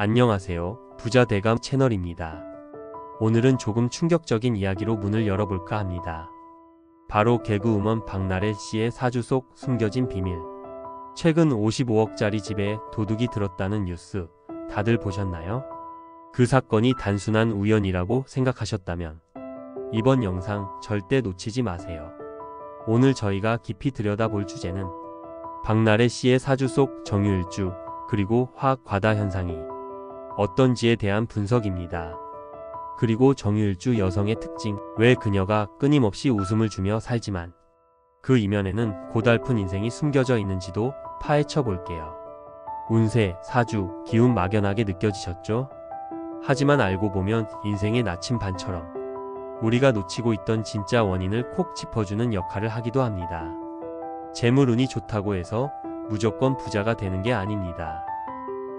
안녕하세요. 부자 대감 채널입니다. 오늘은 조금 충격적인 이야기로 문을 열어볼까 합니다. 바로 개그우먼 박나래 씨의 사주 속 숨겨진 비밀. 최근 55억짜리 집에 도둑이 들었다는 뉴스 다들 보셨나요? 그 사건이 단순한 우연이라고 생각하셨다면 이번 영상 절대 놓치지 마세요. 오늘 저희가 깊이 들여다볼 주제는 박나래 씨의 사주 속 정유일주 그리고 화학 과다 현상이 어떤지에 대한 분석입니다. 그리고 정유일주 여성의 특징, 왜 그녀가 끊임없이 웃음을 주며 살지만 그 이면에는 고달픈 인생이 숨겨져 있는지도 파헤쳐 볼게요. 운세, 사주, 기운 막연하게 느껴지셨죠? 하지만 알고 보면 인생의 나침반처럼 우리가 놓치고 있던 진짜 원인을 콕 짚어주는 역할을 하기도 합니다. 재물운이 좋다고 해서 무조건 부자가 되는 게 아닙니다.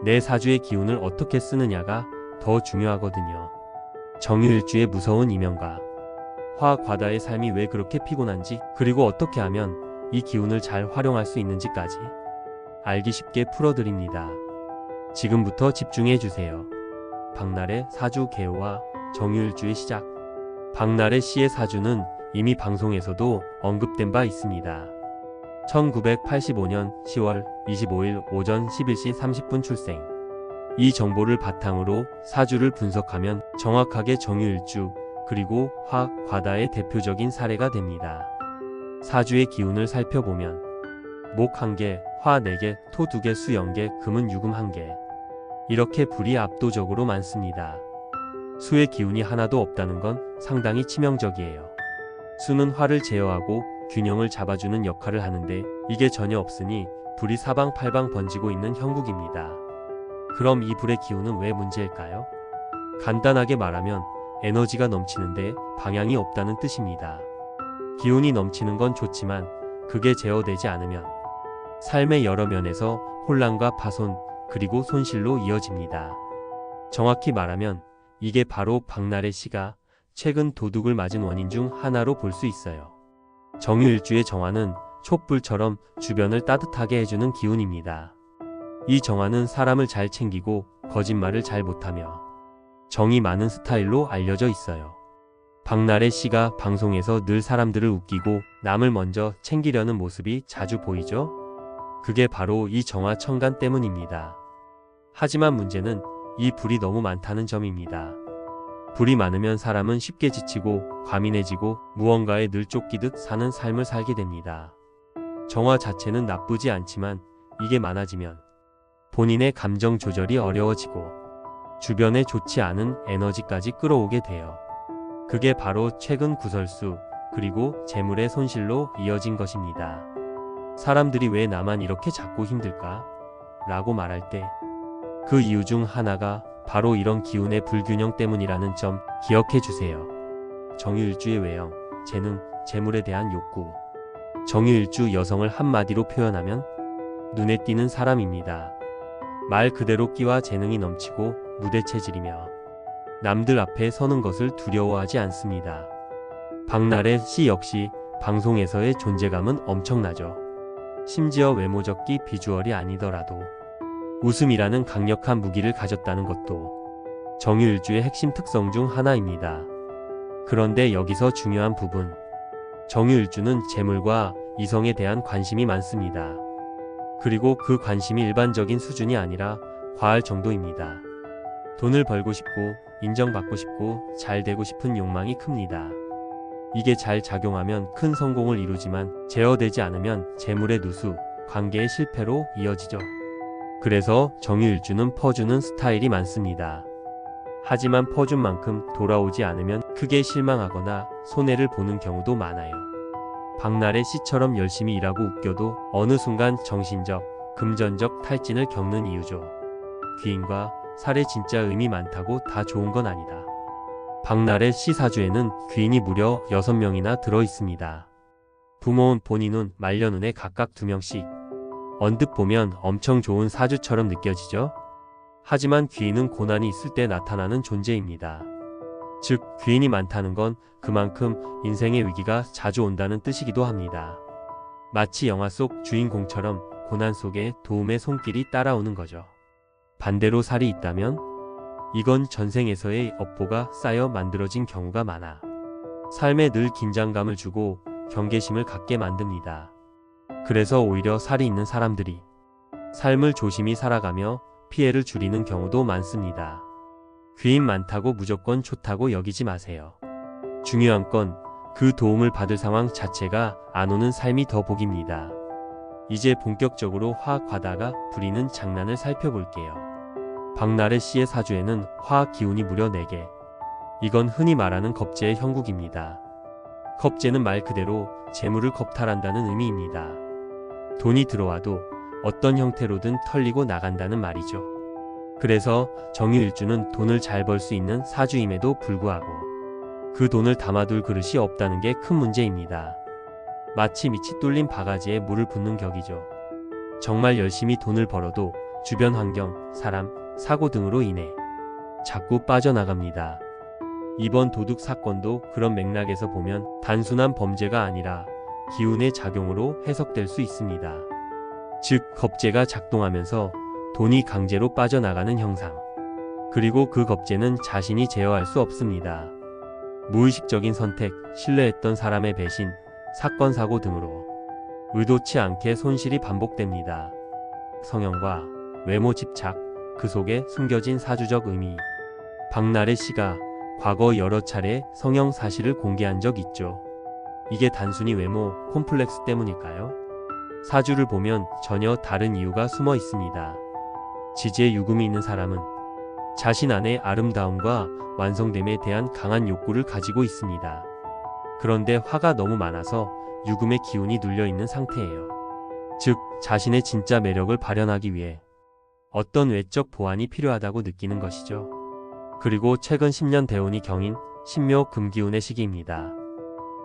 내 사주의 기운을 어떻게 쓰느냐가 더 중요하거든요. 정유일주의 무서운 이면과 화과다의 삶이 왜 그렇게 피곤한지 그리고 어떻게 하면 이 기운을 잘 활용할 수 있는지까지 알기 쉽게 풀어드립니다. 지금부터 집중해 주세요. 박나래 사주 개요와 정유일주의 시작. 박나래 씨의 사주는 이미 방송에서도 언급된 바 있습니다. 1985년 10월 25일 오전 11시 30분 출생. 이 정보를 바탕으로 사주를 분석하면 정확하게 정유일주 그리고 화, 과다의 대표적인 사례가 됩니다. 사주의 기운을 살펴보면 목 1개, 화 4개, 토 2개, 수 0개, 금은 유금 1개. 이렇게 불이 압도적으로 많습니다. 수의 기운이 하나도 없다는 건 상당히 치명적이에요. 수는 화를 제어하고 균형을 잡아주는 역할을 하는데 이게 전혀 없으니 불이 사방팔방 번지고 있는 형국입니다. 그럼 이 불의 기운은 왜 문제일까요? 간단하게 말하면 에너지가 넘치는데 방향이 없다는 뜻입니다. 기운이 넘치는 건 좋지만 그게 제어되지 않으면 삶의 여러 면에서 혼란과 파손 그리고 손실로 이어집니다. 정확히 말하면 이게 바로 박나래 씨가 최근 도둑을 맞은 원인 중 하나로 볼 수 있어요. 정유일주의 정화는 촛불처럼 주변을 따뜻하게 해주는 기운입니다. 이 정화는 사람을 잘 챙기고 거짓말을 잘 못하며 정이 많은 스타일로 알려져 있어요. 박나래 씨가 방송에서 늘 사람들을 웃기고 남을 먼저 챙기려는 모습이 자주 보이죠? 그게 바로 이 정화 청간 때문입니다. 하지만 문제는 이 불이 너무 많다는 점입니다. 불이 많으면 사람은 쉽게 지치고 과민해지고 무언가에 늘 쫓기듯 사는 삶을 살게 됩니다. 정화 자체는 나쁘지 않지만 이게 많아지면 본인의 감정 조절이 어려워지고 주변에 좋지 않은 에너지까지 끌어오게 돼요. 그게 바로 최근 구설수 그리고 재물의 손실로 이어진 것입니다. 사람들이 왜 나만 이렇게 자꾸 힘들까? 라고 말할 때 그 이유 중 하나가 바로 이런 기운의 불균형 때문이라는 점 기억해 주세요. 정유일주의 외형, 재능, 재물에 대한 욕구. 정유일주 여성을 한마디로 표현하면 눈에 띄는 사람입니다. 말 그대로 끼와 재능이 넘치고 무대 체질이며 남들 앞에 서는 것을 두려워하지 않습니다. 박나래 씨 역시 방송에서의 존재감은 엄청나죠. 심지어 외모적 끼 비주얼이 아니더라도 웃음이라는 강력한 무기를 가졌다는 것도 정유일주의 핵심 특성 중 하나입니다. 그런데 여기서 중요한 부분. 정유일주는 재물과 이성에 대한 관심이 많습니다. 그리고 그 관심이 일반적인 수준이 아니라 과할 정도입니다. 돈을 벌고 싶고 인정받고 싶고 잘 되고 싶은 욕망이 큽니다. 이게 잘 작용하면 큰 성공을 이루지만 제어되지 않으면 재물의 누수, 관계의 실패로 이어지죠. 그래서 정유일주는 퍼주는 스타일이 많습니다. 하지만 퍼준 만큼 돌아오지 않으면 크게 실망하거나 손해를 보는 경우도 많아요. 박나래 씨처럼 열심히 일하고 웃겨도 어느 순간 정신적, 금전적 탈진을 겪는 이유죠. 귀인과 살에 진짜 의미 많다고 다 좋은 건 아니다. 박나래 씨 사주에는 귀인이 무려 6명이나 들어 있습니다. 부모운 본인은 말년운에 각각 2명씩 언뜻 보면 엄청 좋은 사주처럼 느껴지죠? 하지만 귀인은 고난이 있을 때 나타나는 존재입니다. 즉, 귀인이 많다는 건 그만큼 인생의 위기가 자주 온다는 뜻이기도 합니다. 마치 영화 속 주인공처럼 고난 속에 도움의 손길이 따라오는 거죠. 반대로 살이 있다면 이건 전생에서의 업보가 쌓여 만들어진 경우가 많아 삶에 늘 긴장감을 주고 경계심을 갖게 만듭니다. 그래서 오히려 살이 있는 사람들이 삶을 조심히 살아가며 피해를 줄이는 경우도 많습니다. 귀인 많다고 무조건 좋다고 여기지 마세요. 중요한 건 그 도움을 받을 상황 자체가 안 오는 삶이 더 복입니다. 이제 본격적으로 화학 과다가 부리는 장난을 살펴볼게요. 박나래 씨의 사주에는 화학 기운이 무려 4개. 이건 흔히 말하는 겁재의 형국입니다. 겁재는 말 그대로 재물을 겁탈한다는 의미입니다. 돈이 들어와도 어떤 형태로든 털리고 나간다는 말이죠. 그래서 정유일주는 돈을 잘 벌 수 있는 사주임에도 불구하고 그 돈을 담아둘 그릇이 없다는 게 큰 문제입니다. 마치 밑이 뚫린 바가지에 물을 붓는 격이죠. 정말 열심히 돈을 벌어도 주변 환경, 사람, 사고 등으로 인해 자꾸 빠져나갑니다. 이번 도둑 사건도 그런 맥락에서 보면 단순한 범죄가 아니라 기운의 작용으로 해석될 수 있습니다. 즉, 겁재가 작동하면서 돈이 강제로 빠져나가는 형상. 그리고 그 겁재는 자신이 제어할 수 없습니다. 무의식적인 선택, 신뢰했던 사람의 배신, 사건, 사고 등으로 의도치 않게 손실이 반복됩니다. 성형과 외모 집착, 그 속에 숨겨진 사주적 의미. 박나래 씨가 과거 여러 차례 성형 사실을 공개한 적 있죠. 이게 단순히 외모, 콤플렉스 때문일까요? 사주를 보면 전혀 다른 이유가 숨어 있습니다. 지지에 유금이 있는 사람은 자신 안의 아름다움과 완성됨에 대한 강한 욕구를 가지고 있습니다. 그런데 화가 너무 많아서 유금의 기운이 눌려 있는 상태예요. 즉, 자신의 진짜 매력을 발현하기 위해 어떤 외적 보완이 필요하다고 느끼는 것이죠. 그리고 최근 10년 대운이 경인 신묘 금기운의 시기입니다.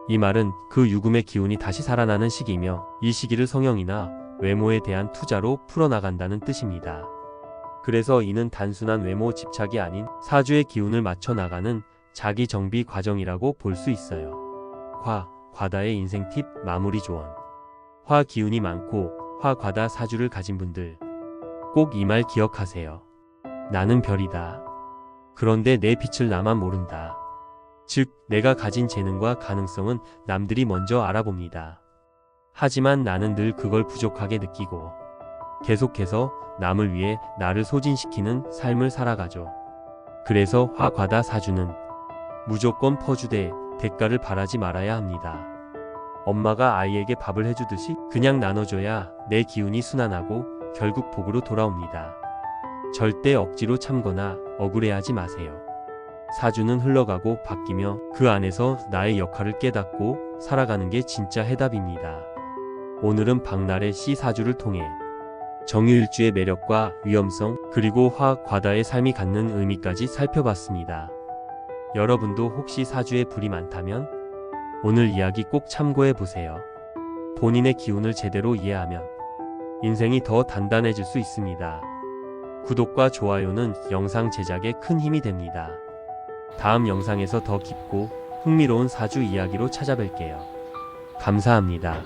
이 말은 그 유금의 기운이 다시 살아나는 시기이며 이 시기를 성형이나 외모에 대한 투자로 풀어나간다는 뜻입니다. 그래서 이는 단순한 외모 집착이 아닌 사주의 기운을 맞춰 나가는 자기 정비 과정이라고 볼 수 있어요. 화, 과다의 인생 팁 마무리 조언. 화 기운이 많고 화 과다 사주를 가진 분들 꼭 이 말 기억하세요. 나는 별이다. 그런데 내 빛을 나만 모른다. 즉, 내가 가진 재능과 가능성은 남들이 먼저 알아봅니다. 하지만 나는 늘 그걸 부족하게 느끼고 계속해서 남을 위해 나를 소진시키는 삶을 살아가죠. 그래서 화과다 사주는 무조건 퍼주되 대가를 바라지 말아야 합니다. 엄마가 아이에게 밥을 해주듯이 그냥 나눠줘야 내 기운이 순환하고 결국 복으로 돌아옵니다. 절대 억지로 참거나 억울해하지 마세요. 사주는 흘러가고 바뀌며 그 안에서 나의 역할을 깨닫고 살아가는 게 진짜 해답입니다. 오늘은 박날의 씨 사주를 통해 정유일주의 매력과 위험성 그리고 화학 과다의 삶이 갖는 의미까지 살펴봤습니다. 여러분도 혹시 사주에 불이 많다면 오늘 이야기 꼭 참고해 보세요. 본인의 기운을 제대로 이해하면 인생이 더 단단해질 수 있습니다. 구독과 좋아요는 영상 제작에 큰 힘이 됩니다. 다음 영상에서 더 깊고 흥미로운 사주 이야기로 찾아뵐게요. 감사합니다.